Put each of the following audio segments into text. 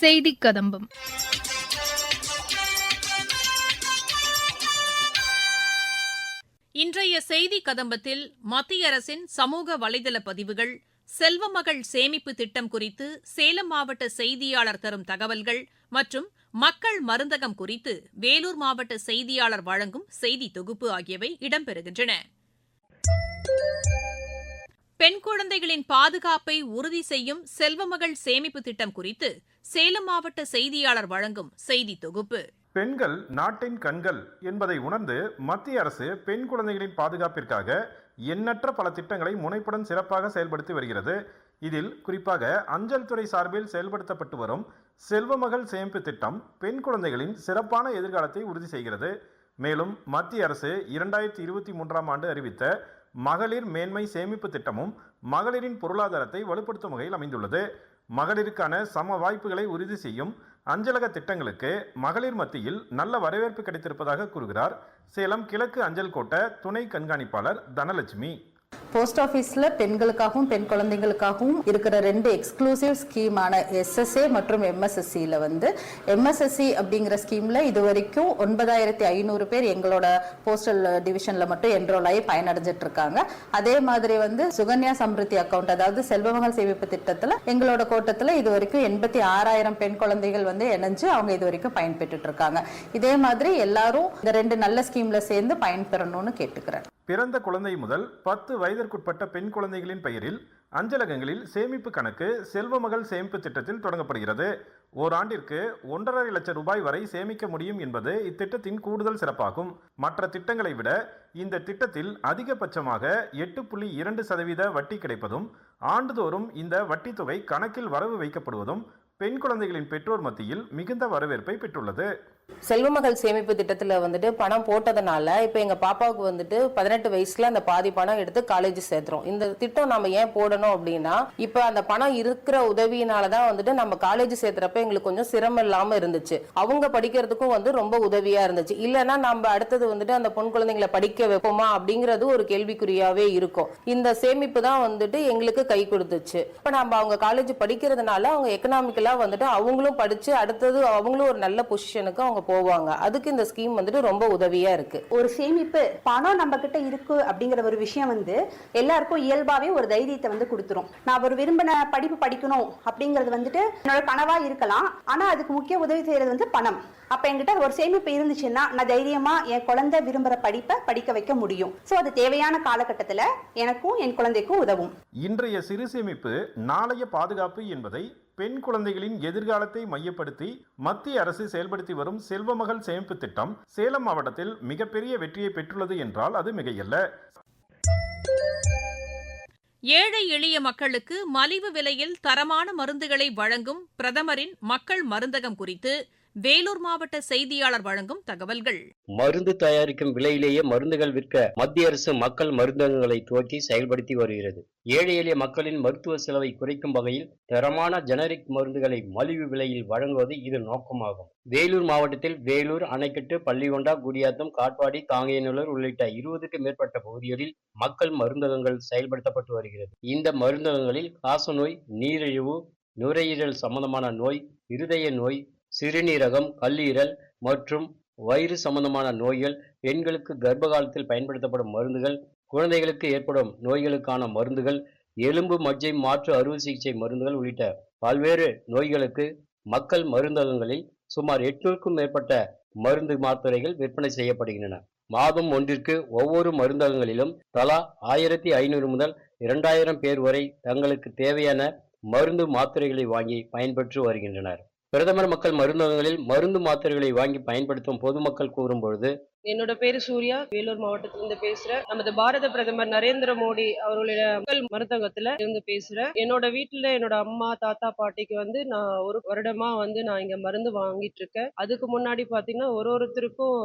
செய்தி கதம்பம். இன்றைய செய்தி கதம்பத்தில் மத்திய அரசின் சமூக வலைதள பதிவுகள் செல்வமகள் சேமிப்பு திட்டம் குறித்து சேலம் மாவட்ட செய்தியாளர் தரும் தகவல்கள் மற்றும் மக்கள் மருந்தகம் குறித்து வேலூர் மாவட்ட செய்தியாளர் வழங்கும் செய்தி தொகுப்பு ஆகியவை இடம்பெறுகின்றன. பெண் குழந்தைகளின் பாதுகாப்பை உறுதி செய்யும் செல்வமகள் சேமிப்பு திட்டம் குறித்து சேலம் மாவட்ட செய்தியாளர் வழங்கும் செய்தி தொகுப்பு. பெண்கள் நாட்டின் கண்கள் என்பதை உணர்ந்து மத்திய அரசு பெண் குழந்தைகளின் பாதுகாப்பிற்காக எண்ணற்ற பல திட்டங்களை முனைப்புடன் சிறப்பாக செயல்படுத்தி வருகிறது. இதில் குறிப்பாக அஞ்சல் துறை சார்பில் செயல்படுத்தப்பட்டு வரும் செல்வமகள் சேமிப்பு திட்டம் பெண் குழந்தைகளின் சிறப்பான எதிர்காலத்தை உறுதி செய்கிறது. மேலும் மத்திய அரசு இரண்டாயிரத்தி இருபத்தி மூன்றாம் ஆண்டு அறிவித்த மகளிர் மேன்மை சேமிப்பு திட்டமும் மகளிரின் பொருளாதாரத்தை வலுப்படுத்தும் வகையில் அமைந்துள்ளது. மகளிருக்கான சம வாய்ப்புகளை உறுதி செய்யும் அஞ்சலக திட்டங்களுக்கு மகளிர் மத்தியில் நல்ல வரவேற்பு கிடைத்திருப்பதாக கூறுகிறார். சேலம் கிழக்கு அஞ்சல் கோட்ட துணை கண்காணிப்பாளர் தனலட்சுமி. போஸ்ட் ஆஃபீஸில் பெண்களுக்காகவும் பெண் குழந்தைங்களுக்காகவும் இருக்கிற ரெண்டு எக்ஸ்க்ளூசிவ் ஸ்கீமான எஸ்எஸ்ஏ மற்றும் எம்எஸ்எஸ்சியில் வந்து எம்எஸ்எஸ்சி அப்படிங்கிற ஸ்கீமில் இது வரைக்கும் ஒன்பதாயிரத்தி ஐநூறு பேர் எங்களோட போஸ்டல் டிவிஷனில் மட்டும் என்ரோல் ஆகி பயனடைஞ்சிட்டு இருக்காங்க அதே மாதிரி வந்து சுகன்யா சம்ருத்தி அக்கௌண்ட் அதாவது செல்வமகள் சேமிப்பு திட்டத்தில் எங்களோட கோட்டத்தில் இது வரைக்கும் எண்பத்தி ஆறாயிரம் பெண் குழந்தைகள் வந்து இணைஞ்சு அவங்க இது வரைக்கும் பயன்பெற்றுட்டு இருக்காங்க இதே மாதிரி எல்லாரும் இந்த ரெண்டு நல்ல ஸ்கீம்ல சேர்ந்து பயன்பெறணும்னு கேட்டுக்கிறேன். பிறந்த குழந்தை முதல் பத்து வயதிற்குட்பட்ட பெண் குழந்தைகளின் பெயரில் அஞ்சலகங்களில் சேமிப்பு கணக்கு செல்வமகள் சேமிப்பு திட்டத்தில் தொடங்கப்படுகிறது. ஓராண்டிற்கு ஒன்றரை லட்சம் ரூபாய் வரை சேமிக்க முடியும் என்பது இத்திட்டத்தின் கூடுதல் சிறப்பாகும். மற்ற திட்டங்களை விட இந்த திட்டத்தில் அதிகபட்சமாக எட்டு புள்ளி இரண்டு சதவீத வட்டி கிடைப்பதும் ஆண்டுதோறும் இந்த வட்டித் தொகை கணக்கில் வரவு வைக்கப்படுவதும் பெண் குழந்தைகளின் பெற்றோர் மத்தியில் மிகுந்த வரவேற்பை பெற்றுள்ளது. செல்வமகள் சேமிப்பு திட்டத்தில் வந்துட்டு பணம் போட்டதுனால இப்போ எங்கள் பாப்பாவுக்கு வந்துட்டு பதினெட்டு வயசில் அந்த பாதி பணம் எடுத்து காலேஜ் சேர்த்துறோம். இந்த திட்டம் நம்ம ஏன் போடணும் அப்படின்னா இப்போ அந்த பணம் இருக்கிற உதவியினால தான் வந்துட்டு நம்ம காலேஜ் சேர்த்துறப்ப எங்களுக்கு கொஞ்சம் சிரமம் இல்லாமல் இருந்துச்சு. அவங்க படிக்கிறதுக்கும் வந்து ரொம்ப உதவியாக இருந்துச்சு. இல்லைன்னா நம்ம அடுத்தது வந்துட்டு அந்த பொன் குழந்தைங்களை படிக்க வைப்போமா அப்படிங்கிறது ஒரு கேள்விக்குறியாகவே இருக்கும். இந்த சேமிப்பு தான் வந்துட்டு எங்களுக்கு கை கொடுத்துச்சு. இப்போ நம்ம அவங்க காலேஜ் படிக்கிறதுனால அவங்க எக்கனாமிக்கலாக வந்துட்டு அவங்களும் படித்து அடுத்தது அவங்களும் ஒரு நல்ல பொசிஷனுக்கு அவங்க போவாங்க. அதுக்கு இந்த ஸ்கீம் வந்துட்டு ரொம்ப உதவியா இருக்கு. ஒரு சேமிப்பு பணம் நம்ம கிட்ட இருக்கு அப்படிங்கிற ஒரு விஷயம் வந்து எல்லாருக்கும் இயல்பாவே ஒரு தைரியத்தை வந்து கொடுத்துரும். நான் ஒரு விரும்பின படிப்பு படிக்கணும் அப்படிங்கிறது வந்துட்டு என்னோட கனவா இருக்கலாம். ஆனா அதுக்கு முக்கிய உதவி செய்யறது வந்து பணம். அப்ப என்கிட்ட ஒரு சேமிப்பு இருந்துச்சுன்னா நான் தைரியமா என் குழந்தை விரும்புற படிப்பை படிக்க வைக்க முடியும். சோ அது தேவையான காலகட்டத்துல எனக்கும் என் குழந்தைக்கும் உதவும். இன்றைய சிறு சேமிப்பு நாளைய பாதுகாப்பு என்பதை பெண் குழந்தைகளின் எதிர்காலத்தை மையப்படுத்தி மத்திய அரசு செயல்படுத்தி வரும் செல்வமகள் சேமிப்பு திட்டம் சேலம் மாவட்டத்தில் மிகப்பெரிய வெற்றியை பெற்றுள்ளது என்றால் அது மிகையல்ல. ஏழை எளிய மக்களுக்கு மலிவு விலையில் தரமான மருந்துகளை வழங்கும் பிரதமரின் மக்கள் மருந்தகம் குறித்து வேலூர் மாவட்ட செய்தியாளர் வழங்கும் தகவல்கள். மருந்து தயாரிக்கும் விலையிலேயே மருந்துகள் விற்க மத்திய அரசு மக்கள் மருந்தகங்களை துவக்கி செயல்படுத்தி வருகிறது. ஏழை எளிய மக்களின் மருத்துவ செலவை குறைக்கும் வகையில் தரமான ஜெனரிக் மருந்துகளை மலிவு விலையில் வழங்குவது இது நோக்கமாகும். வேலூர் மாவட்டத்தில் வேலூர் அணைக்கட்டு பள்ளிகொண்டா குடியாத்தம் காட்பாடி காங்கேயநல்லூர் உள்ளிட்ட இருபதுக்கும் மேற்பட்ட பகுதிகளில் மக்கள் மருந்தகங்கள் செயல்படுத்தப்பட்டு வருகிறது. இந்த மருந்தகங்களில் காசநோய் நீரிழிவு நுரையீரல் சம்பந்தமான நோய் இருதய நோய் சிறுநீரகம் கல்லீரல் மற்றும் வயிறு சம்பந்தமான நோய்கள் பெண்களுக்கு கர்ப்ப காலத்தில் பயன்படுத்தப்படும் மருந்துகள் குழந்தைகளுக்கு ஏற்படும் நோய்களுக்கான மருந்துகள் எலும்பு மஜ்ஜை மாற்று அறுவை சிகிச்சை மருந்துகள் உள்ளிட்ட பல்வேறு நோய்களுக்கு மக்கள் மருந்தகங்களில் சுமார் எட்நூறுக்கும் மேற்பட்ட மருந்து மாத்திரைகள் விற்பனை செய்யப்படுகின்றன. மாதம் ஒன்றிற்கு ஒவ்வொரு மருந்தகங்களிலும் தலா ஆயிரத்தி ஐநூறு முதல் இரண்டாயிரம் பேர் வரை தங்களுக்கு தேவையான மருந்து மாத்திரைகளை வாங்கி பயன்பெற்று வருகின்றனர். பிரதமர் மக்கள் மருந்தகங்களில் மருந்து மாத்திரைகளை வாங்கி பயன்படுத்தும் பொதுமக்கள் கூறும் பொழுது என்னோட பேரு சூர்யா. வேலூர் மாவட்டத்திலிருந்து பேசுறேன் நமது பாரத பிரதமர் நரேந்திர மோடி அவர்களுடைய மக்கள் மருந்தகத்துல இருந்து பேசுறேன் என்னோட வீட்டுல என்னோட அம்மா தாத்தா பாட்டிக்கு வந்து நான் ஒரு வருடமா வந்து நான் இங்க மருந்து வாங்கிட்டு இருக்கேன். அதுக்கு முன்னாடி பாத்தீங்கன்னா ஒரு ஒருத்தருக்கும்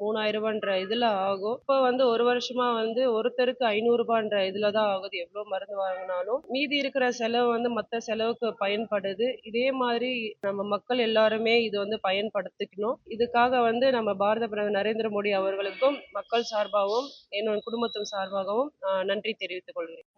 மூணாயிரம் ரூபான்ற இதுல ஆகும். இப்போ வந்து ஒரு வருஷமா வந்து ஒருத்தருக்கு ஐநூறு ரூபான்ற இதுல தான் ஆகுது. எவ்வளவு மருந்து வாங்கினாலும் மீதி இருக்கிற செலவு வந்து மத்த செலவுக்கு பயன்படுது. இதே மாதிரி நம்ம மக்கள் எல்லாருமே இது வந்து பயன்படுத்திக்கணும். இதுக்காக வந்து நம்ம பாரத பிரதமர் நரேந்திர மோடி அவர்களுக்கும் மக்கள் சார்பாகவும் என்னோட குடும்பத்தின் சார்பாகவும் நன்றி தெரிவித்துக் கொள்கிறேன்.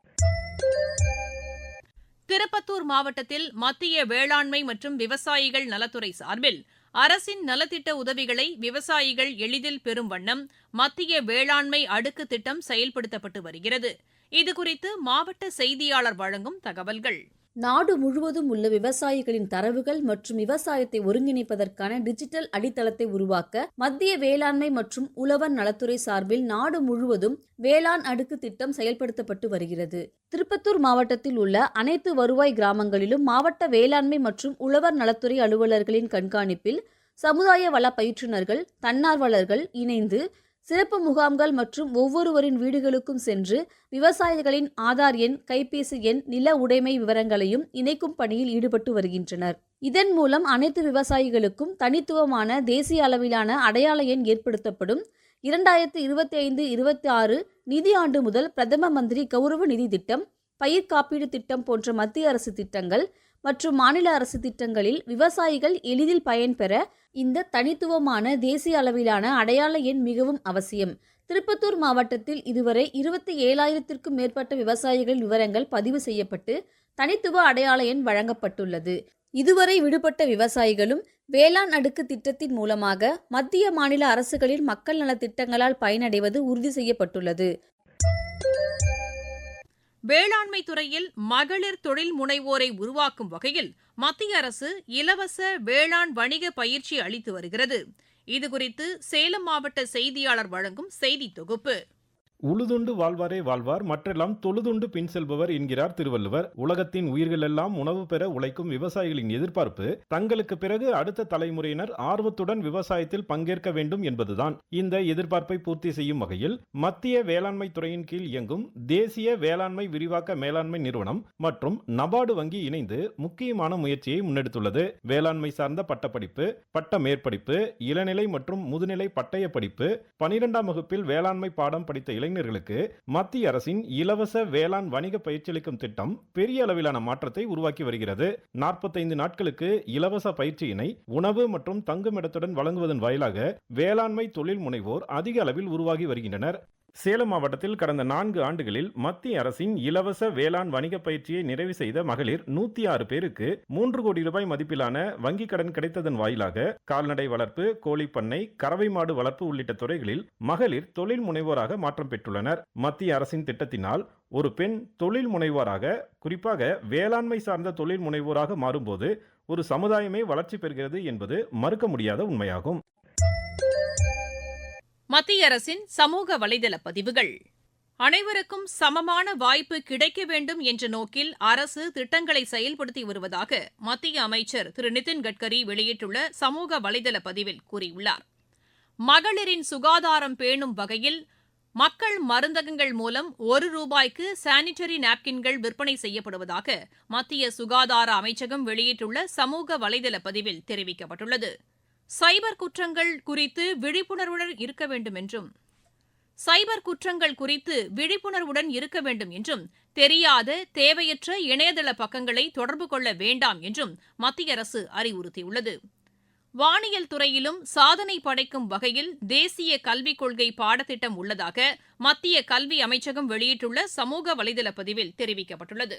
திருப்பத்தூர் மாவட்டத்தில் மத்திய வேளாண்மை மற்றும் விவசாயிகள் நலத்துறை சார்பில் அரசின் நலத்திட்ட உதவிகளை விவசாயிகள் எளிதில் பெறும் வண்ணம் மத்திய வேளாண்மை அடுக்கு திட்டம் செயல்படுத்தப்பட்டு வருகிறது. இதுகுறித்து மாவட்ட செய்தியாளர் வழங்கும் தகவல்கள். நாடு முழுவதும் உள்ள விவசாயிகளின் தரவுகள் மற்றும் விவசாயத்தை ஒருங்கிணைப்பதற்கான டிஜிட்டல் அடித்தளத்தை உருவாக்க மத்திய வேளாண்மை மற்றும் உழவர் நலத்துறை சார்பில் நாடு முழுவதும் வேளாண் அடுக்கு திட்டம் செயல்படுத்தப்பட்டு வருகிறது. திருப்பத்தூர் மாவட்டத்தில் உள்ள அனைத்து வருவாய் கிராமங்களிலும் மாவட்ட வேளாண்மை மற்றும் உழவர் நலத்துறை அலுவலர்களின் கண்காணிப்பில் சமுதாய வள பயிற்றுனர்கள் தன்னார்வலர்கள் இணைந்து சிறப்பு முகாம்கள் மற்றும் ஒவ்வொருவரின் வீடுகளுக்கும் சென்று விவசாயிகளின் ஆதார் எண் கைபேசி எண் நில உடைமை விவரங்களையும் இணைக்கும் பணியில் ஈடுபட்டு வருகின்றனர். இதன் மூலம் அனைத்து விவசாயிகளுக்கும் தனித்துவமான தேசிய அளவிலான அடையாள எண் ஏற்படுத்தப்படும். இரண்டாயிரத்து இருபத்தி ஐந்து இருபத்தி ஆறு நிதி ஆண்டு முதல் பிரதம மந்திரி கௌரவ நிதி திட்டம் பயிர் காப்பீடு திட்டம் போன்ற மத்திய அரசு திட்டங்கள் மற்றும் மாநில அரசு திட்டங்களில் விவசாயிகள் எளிதில் பயன்பெற இந்த தனித்துவமான தேசிய அளவிலான அடையாள எண் மிகவும் அவசியம். திருப்பத்தூர் மாவட்டத்தில் இதுவரை இருபத்தி ஏழாயிரத்திற்கும் மேற்பட்ட விவசாயிகளின் விவரங்கள் பதிவு செய்யப்பட்டு தனித்துவ அடையாள எண் வழங்கப்பட்டுள்ளது. இதுவரை விடுபட்ட விவசாயிகளும் வேளாண் அடுக்கு திட்டத்தின் மூலமாக மத்திய மாநில அரசுகளின் மக்கள் நலத் திட்டங்களால் பயனடைவது உறுதி செய்யப்பட்டுள்ளது. வேளாண்மை துறையில் மகளிர் தொழில் முனைவோரை உருவாக்கும் வகையில் மத்திய அரசு இலவச வேளாண் வணிக பயிற்சி அளித்து வருகிறது. இதுகுறித்து சேலம் மாவட்ட செய்தியாளர் வழங்கும் செய்தி தொகுப்பு. உழுதுண்டு வாழ்வாரே வாழ்வார் மற்றெல்லாம் தொழுதுண்டு பின் செல்பவர் என்கிறார் திருவள்ளுவர். உலகத்தின் உயிர்களெல்லாம் உணவு பெற உழைக்கும் விவசாயிகளின் எதிர்பார்ப்பு தங்களுக்கு பிறகு அடுத்த தலைமுறையினர் ஆர்வத்துடன் விவசாயத்தில் பங்கேற்க வேண்டும் என்பதுதான். இந்த எதிர்பார்ப்பை பூர்த்தி செய்யும் வகையில் மத்திய வேளாண்மை துறையின் கீழ் இயங்கும் தேசிய வேளாண்மை விரிவாக்க மேலாண்மை நிறுவனம் மற்றும் நபார்டு வங்கி இணைந்து முக்கியமான முயற்சியை முன்னெடுத்துள்ளது. வேளாண்மை சார்ந்த பட்டப்படிப்பு பட்ட மேற்படிப்பு இளநிலை மற்றும் முதுநிலை பட்டய படிப்பு பனிரெண்டாம் வகுப்பில் வேளாண்மை பாடம் படித்த இளைஞர்களுக்கு மத்திய அரசின் இலவச வேளாண் வணிக பயிற்சியளிக்கும் திட்டம் பெரிய அளவிலான மாற்றத்தை உருவாக்கி வருகிறது. நாற்பத்தைந்து நாட்களுக்கு இலவச பயிற்சியினை உணவு மற்றும் தங்குமிடத்துடன் வழங்குவதன் வாயிலாக வேளாண்மை தொழில் முனைவோர் அதிக அளவில் உருவாகி வருகின்றனர். சேலம் மாவட்டத்தில் கடந்த நான்கு ஆண்டுகளில் மத்திய அரசின் இலவச வேளாண் வணிக பயிற்சியை நிறைவு செய்த மகளிர் நூத்தி ஆறு பேருக்கு மூன்று கோடி ரூபாய் மதிப்பிலான வங்கிக் கடன் கிடைத்ததன் வாயிலாக கால்நடை வளர்ப்பு கோழிப்பண்ணை கறவை மாடு வளர்ப்பு உள்ளிட்ட துறைகளில் மகளிர் தொழில் முனைவோராக மாற்றம் பெற்றுள்ளனர். மத்திய அரசின் திட்டத்தினால் ஒரு பெண் தொழில் முனைவோராக குறிப்பாக வேளாண்மை சார்ந்த தொழில் முனைவோராக மாறும்போது ஒரு சமுதாயமே வளர்ச்சி பெறுகிறது என்பது மறுக்க முடியாத உண்மையாகும். மத்திய அரசின் சமூக வலைதள பதிவுகள். அனைவருக்கும் சமமான வாய்ப்பு கிடைக்க வேண்டும் என்ற நோக்கில் அரசு திட்டங்களை செயல்படுத்தி வருவதாக மத்திய அமைச்சர் திரு நிதின் கட்கரி வெளியிட்டுள்ள சமூக வலைதள பதிவில் கூறியுள்ளார். மகளிரின் சுகாதாரம் பேணும் வகையில் மக்கள் மருந்தகங்கள் மூலம் ஒரு ரூபாய்க்கு சானிட்டரி நாப்கின்கள் விற்பனை செய்யப்படுவதாக மத்திய சுகாதார அமைச்சகம் வெளியிட்டுள்ள சமூக வலைதள பதிவில் தெரிவிக்கப்பட்டுள்ளது. சைபர் குற்றங்கள் குறித்து விழிப்புணர்வுடன் இருக்க வேண்டும் என்றும் சைபர் குற்றங்கள் குறித்து விழிப்புணர்வுடன் இருக்க வேண்டும் என்றும் தெரியாத தேவையற்ற இணையதள பக்கங்களை தொடர்பு கொள்ள வேண்டாம் என்றும் மத்திய அரசு அறிவுறுத்தியுள்ளது. வானியல் துறையிலும் சாதனை படைக்கும் வகையில் தேசிய கல்விக் கொள்கை பாடத்திட்டம் உள்ளதாக மத்திய கல்வி அமைச்சகம் வெளியிட்டுள்ள சமூக வலைதள பதிவில் தெரிவிக்கப்பட்டுள்ளது.